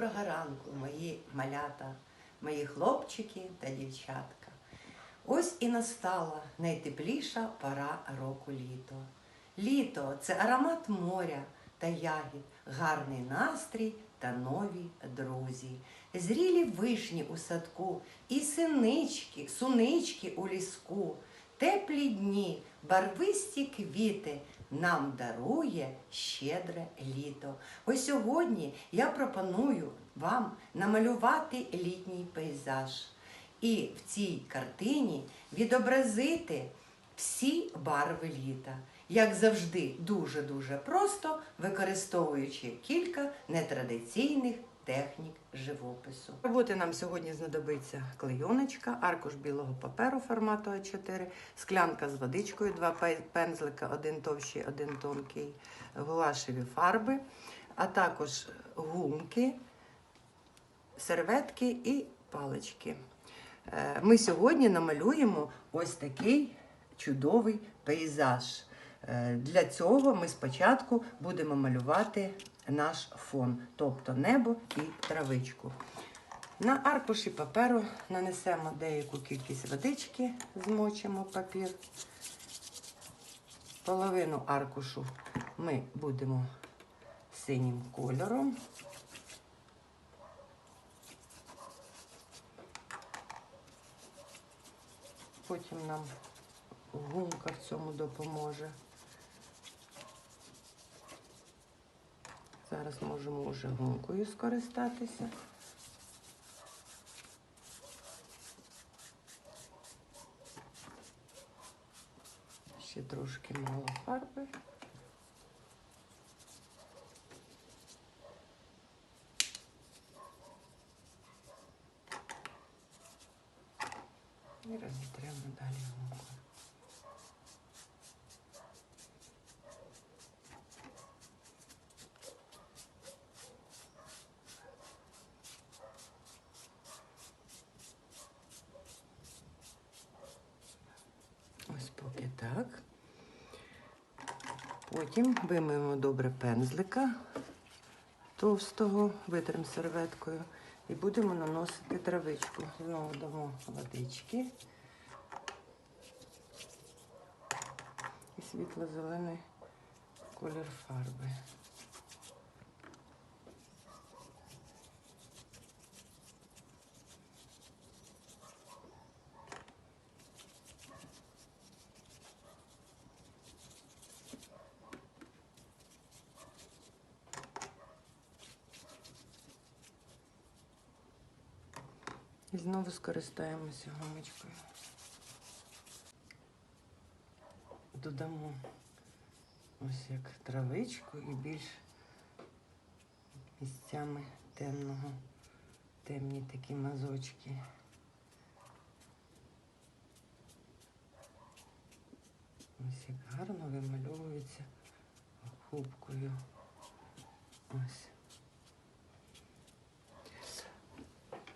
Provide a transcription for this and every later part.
Доброго ранку, мої малята, мої хлопчики та дівчатка. Ось і настала найтепліша пора року літо. Літо це аромат моря та ягід, гарний настрій та нові друзі. Зрілі вишні у садку, і синички, сунички у ліску. Теплі дні, барвисті квіти нам дарує щедре літо. Ось сьогодні я пропоную вам намалювати літній пейзаж і в цій картині відобразити всі барви літа. Як завжди, дуже-дуже просто, використовуючи кілька нетрадиційних технік живопису. Роботи нам сьогодні знадобиться клейоночка, аркуш білого паперу формату А4, склянка з водичкою, два пе- пензлика, один товщий, один тонкий, гуашеві фарби, а також гумки, серветки і палички. Е, Ми сьогодні намалюємо ось такий чудовий пейзаж. Е, Для цього ми спочатку будемо малювати наш фон, тобто небо і травичку. На аркуші паперу нанесемо деяку кількість водички, змочимо папір. Половину аркушу ми будемо синім кольором. Потім нам гумка в цьому допоможе. Зараз можемо вже гумкою скористатися. Ще трошки мало фарби. І розітремо далі гумку. Ось поки так. Потім вимиємо добре пензлика товстого, витримо серветкою і будемо наносити травичку. Знову дамо водички і світло-зелений колір фарби. Знову скористаємося гумочкою. Додамо ось як травичку і більш місцями темного, темні такі мазочки. Ось як гарно вимальовується губкою. Ось.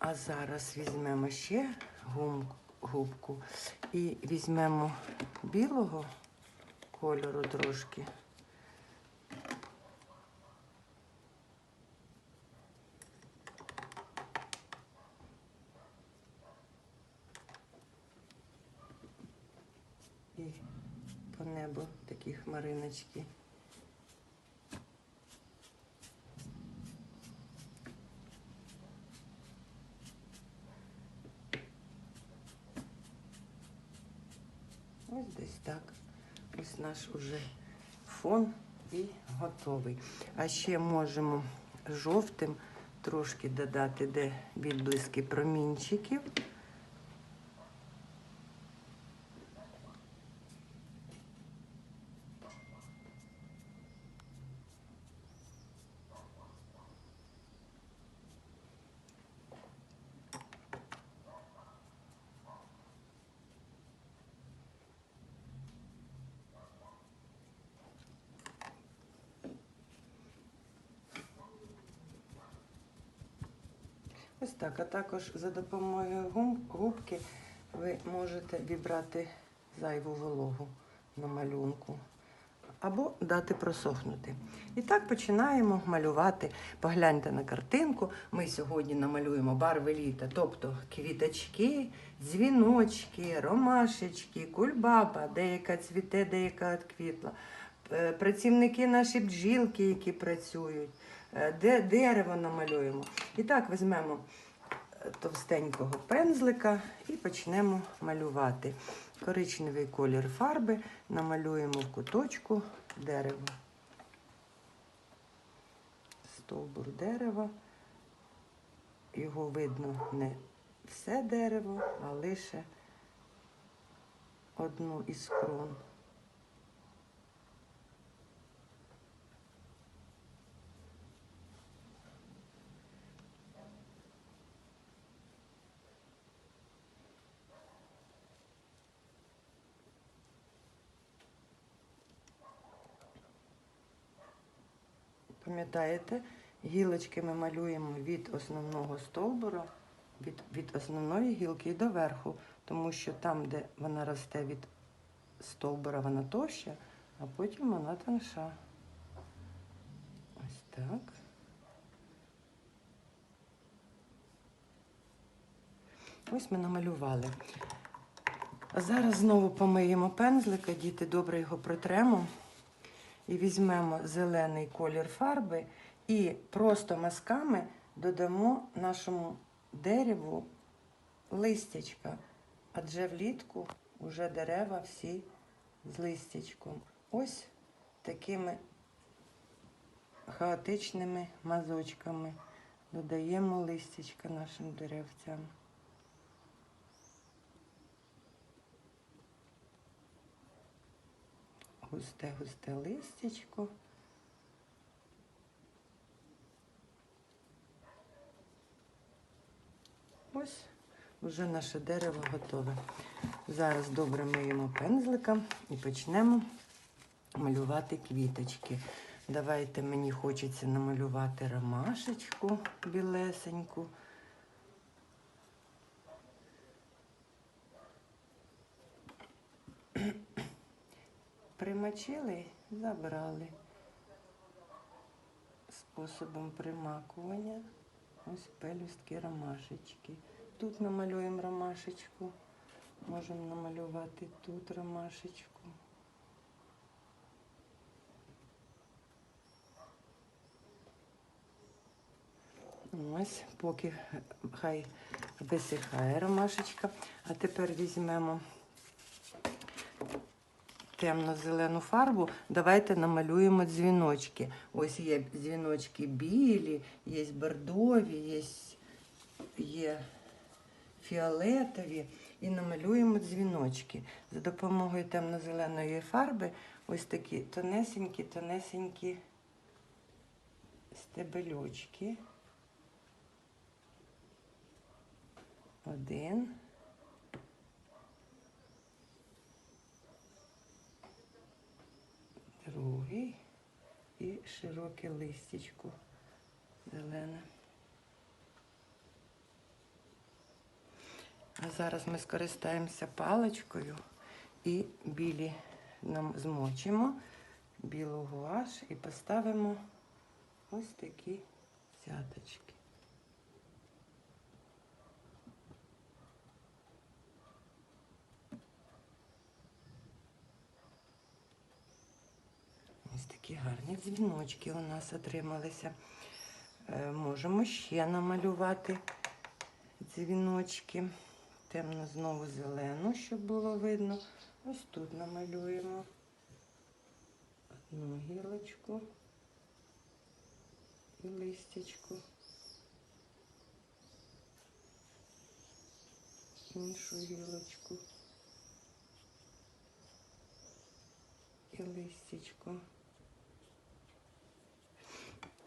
А зараз візьмемо ще губку і візьмемо білого кольору трошки. І по небу такі хмариночки. Ось десь так. Ось наш уже фон і готовий. А ще можемо жовтим трошки додати, де відблиски промінчиків. Ось так. А також за допомогою губки ви можете вібрати зайву вологу на малюнку. або дати просохнути. І так починаємо малювати. Погляньте на картинку. Ми сьогодні намалюємо барви літа, тобто квіточки, дзвіночки, ромашечки, кульбаба, деяка цвіте, деяка відквітла. Е, Працівники наші бджілки, які працюють, е, де дерево намалюємо. І так візьмемо товстенького пензлика і почнемо малювати. Коричневий колір фарби намалюємо в куточку дерево. Стовбур дерева. Його видно не все дерево, а лише одну із крон. Пам'ятаєте, гілочки ми малюємо від основного стовбура, від, від основної гілки до верху, тому що там, де вона росте від стовбура, вона товща, а потім вона тонша. Ось так. Ось ми намалювали. Зараз знову помиємо пензлика, діти, добре його протремо. І візьмемо зелений колір фарби і просто мазками додамо нашому дереву листячка. Адже влітку вже дерева всі з листячком. Ось такими хаотичними мазочками додаємо листячка нашим деревцям. Густе-густе листячко. Ось вже наше дерево готове. Зараз добре миємо пензлика і почнемо малювати квіточки. Давайте мені хочеться намалювати ромашечку білесеньку. Примочили, забрали способом примакування. Ось пелюстки ромашечки. Тут намалюємо ромашечку. Можемо намалювати тут ромашечку. Ось, поки хай висихає ромашечка. А тепер візьмемо темно-зелену фарбу, давайте намалюємо дзвіночки. Ось є дзвіночки білі, є бордові, є, є фіолетові. І намалюємо дзвіночки. За допомогою темно-зеленої фарби ось такі тонесенькі-тонесенькі стебельочки. Один. Другий і широке листячко зелене. А зараз ми скористаємося паличкою і білі нам змочимо білу гуаш і поставимо ось такі цяточки. Ось такі гарні дзвіночки у нас отрималися. Е, можемо ще намалювати дзвіночки. Темно знову зелену, щоб було видно. Ось тут намалюємо одну гілочку і листячку. Іншу гілочку і листячку.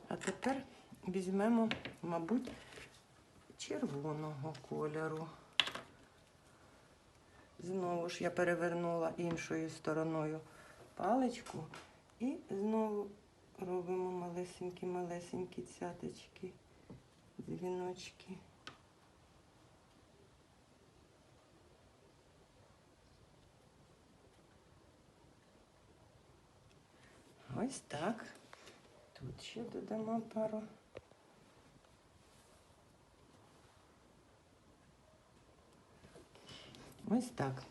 А тепер візьмемо, мабуть, червоного кольору. Знову ж я перевернула іншою стороною паличку і знову робимо малесенькі-малесенькі цяточки, дзвіночки. Ось так. Тут ще додамо пару. Ось так.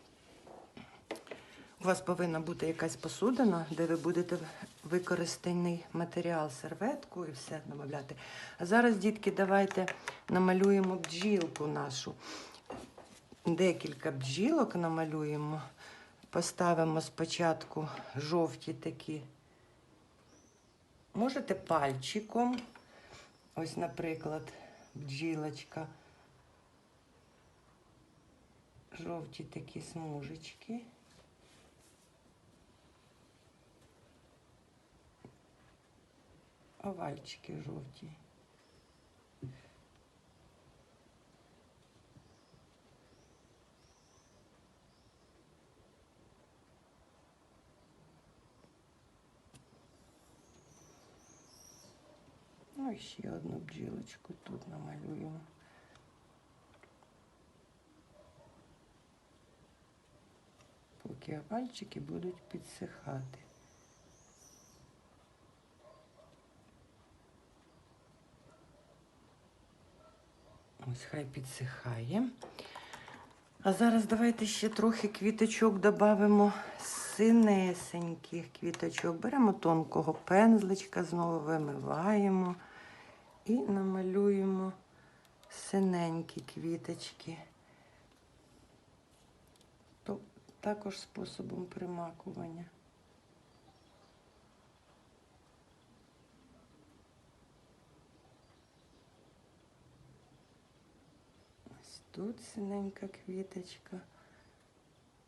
У вас повинна бути якась посудина, де ви будете використаний матеріал, серветку і все намовляти. А зараз, дітки, давайте намалюємо бджілку нашу. Декілька бджілок намалюємо. Поставимо спочатку жовті такі. Можете пальчиком. Ось, наприклад, бджілочка. Жовті такі смужечки. Овальчики жовті. Ну ще одну бджілочку тут намалюємо. Поки овальчики будуть підсихати. Ось хай підсихає. А зараз давайте ще трохи квіточок додамо синесеньких квіточок. Беремо тонкого пензличка, знову вимиваємо і намалюємо синенькі квіточки. То також способом примакування. Ось тут синенька квіточка,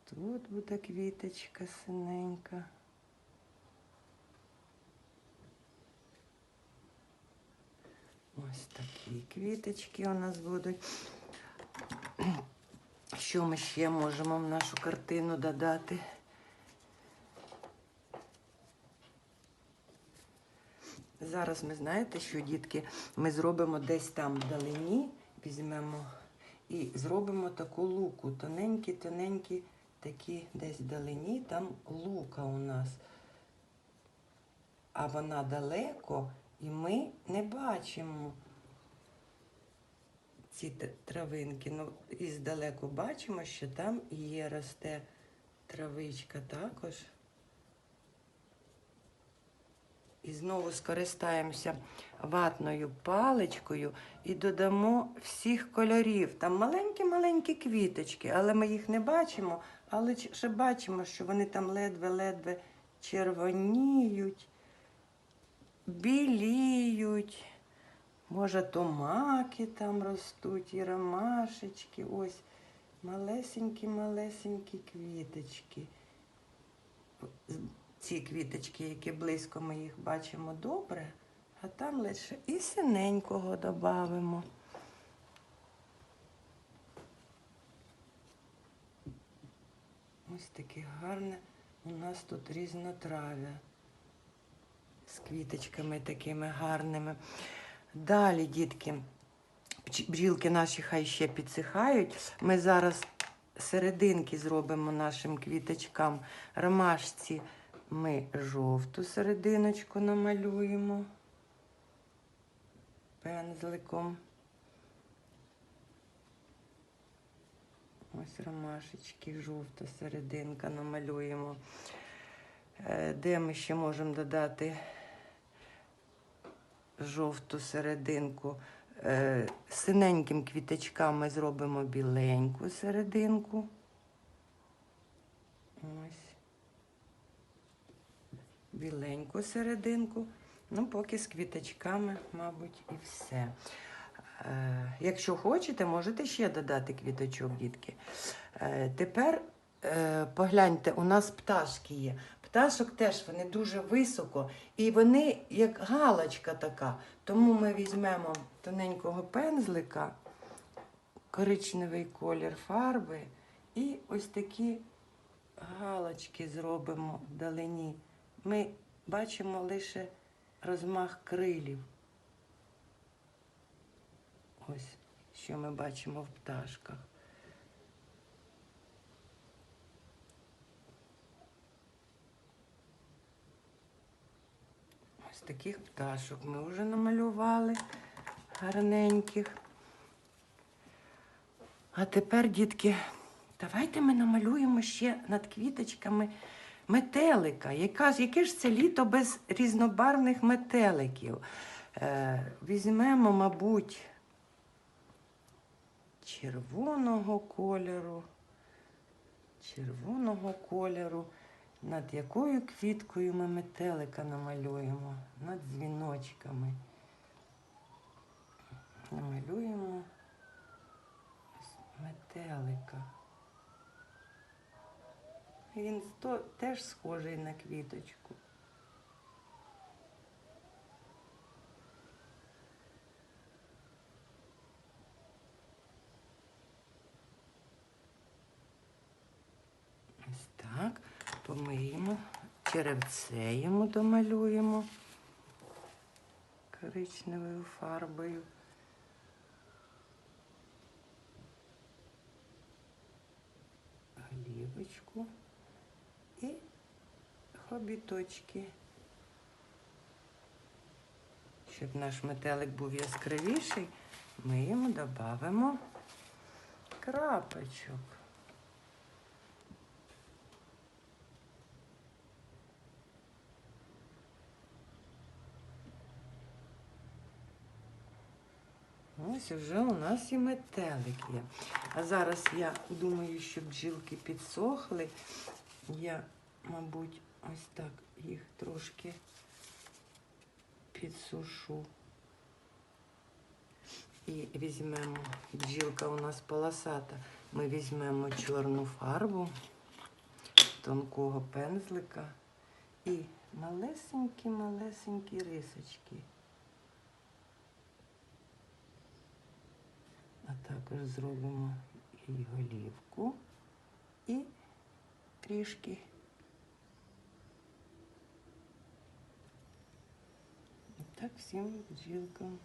тут буде квіточка синенька. Ось такі квіточки у нас будуть. Що ми ще можемо в нашу картину додати? Зараз ми знаєте, що дітки, ми зробимо десь там вдалині, візьмемо і зробимо таку луку. Тоненькі, тоненькі, такі десь вдалині, там лука у нас. А вона далеко, і ми не бачимо ці травинки. Ну, і здалеку бачимо, що там є росте травичка також. І знову скористаємося ватною паличкою і додамо всіх кольорів. Там маленькі-маленькі квіточки, але ми їх не бачимо, але ще бачимо, що вони там ледве-ледве червоніють, біліють. Може, то маки там ростуть, і ромашечки. Ось малесенькі-малесенькі квіточки. Ці квіточки, які близько ми їх бачимо добре, а там лише і синенького додамо. Ось таке гарне у нас тут різнотрав'я з квіточками такими гарними. Далі, дітки, бджілки наші хай ще підсихають. Ми зараз серединки зробимо нашим квіточкам. Ромашці ми жовту серединочку намалюємо пензликом. Ось ромашечки, жовта серединка намалюємо. Е, Де ми ще можемо додати жовту серединку? Е, Синеньким квіточкам ми зробимо біленьку серединку. Ось. Біленьку серединку. Ну, поки з квіточками, мабуть, і все. Е, Якщо хочете, можете ще додати квіточок, дітки. Е, Тепер погляньте, у нас пташки є. Пташок теж вони дуже високо, і вони як галочка така. Тому ми візьмемо тоненького пензлика, коричневий колір фарби, і ось такі галочки зробимо вдалині. Ми бачимо лише розмах крилів. Ось що ми бачимо в пташках. Ось таких пташок ми вже намалювали гарненьких. А тепер, дітки, давайте ми намалюємо ще над квіточками метелика. Яка, яке ж це літо без різнобарвних метеликів? Е, візьмемо, мабуть, червоного кольору. Червоного кольору. Над якою квіткою ми метелика намалюємо? Над дзвіночками. Намалюємо метелика. Він теж схожий на квіточку. Ось так. Помиємо, черевце йому домалюємо коричневою фарбою. Голівочку і хобіточки. Щоб наш метелик був яскравіший, ми йому додамо крапочок. Ось вже у нас і метелик є. А зараз я думаю, що бджілки підсохли. Я, мабуть, ось так їх трошки підсушу. І візьмемо, бджілка у нас полосата. Ми візьмемо чорну фарбу тонкого пензлика і малесенькі-малесенькі рисочки. А також зробимо і голівку, і трішки. І так всім бджілкам.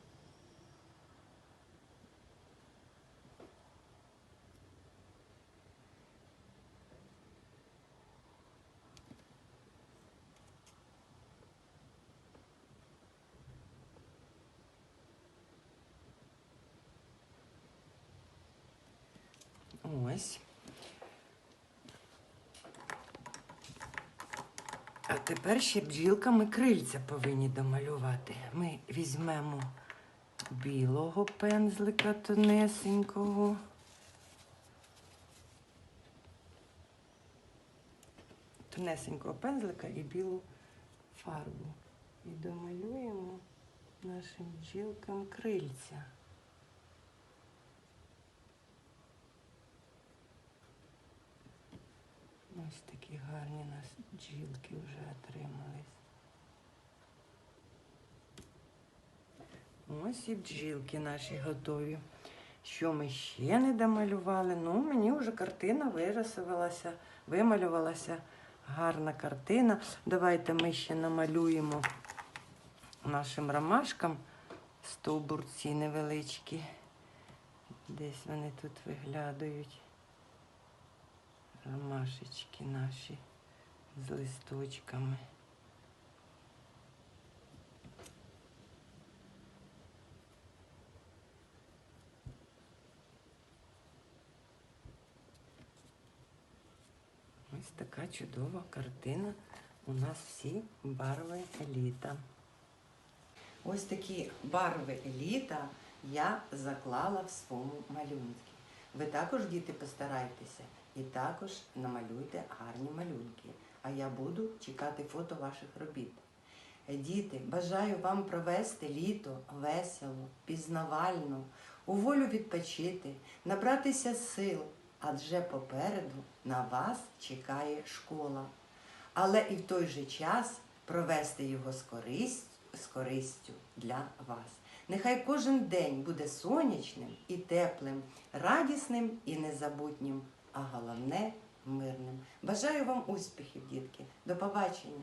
Ось. А тепер ще бджілками крильця повинні домалювати. Ми візьмемо білого пензлика тонесенького. Тонесенького пензлика і білу фарбу. І домалюємо нашим бджілкам крильця. Ось такі гарні у нас бджілки вже отримались. Ось і бджілки наші готові. Що ми ще не домалювали? Ну, мені вже картина вирисувалася, вималювалася гарна картина. Давайте ми ще намалюємо нашим ромашкам стовбурці невеличкі. Десь вони тут виглядають ромашечки наші з листочками. Ось така чудова картина. У нас всі барви еліта. Ось такі барви еліта я заклала в своєму малюнку. Ви також, діти, постарайтеся і також намалюйте гарні малюнки. А я буду чекати фото ваших робіт. Діти, бажаю вам провести літо весело, пізнавально, у волю відпочити, набратися сил, адже попереду на вас чекає школа. Але і в той же час провести його з користь, з користю для вас. Нехай кожен день буде сонячним і теплим, радісним і незабутнім, а головне мирним. Бажаю вам успіхів, дітки. До побачення!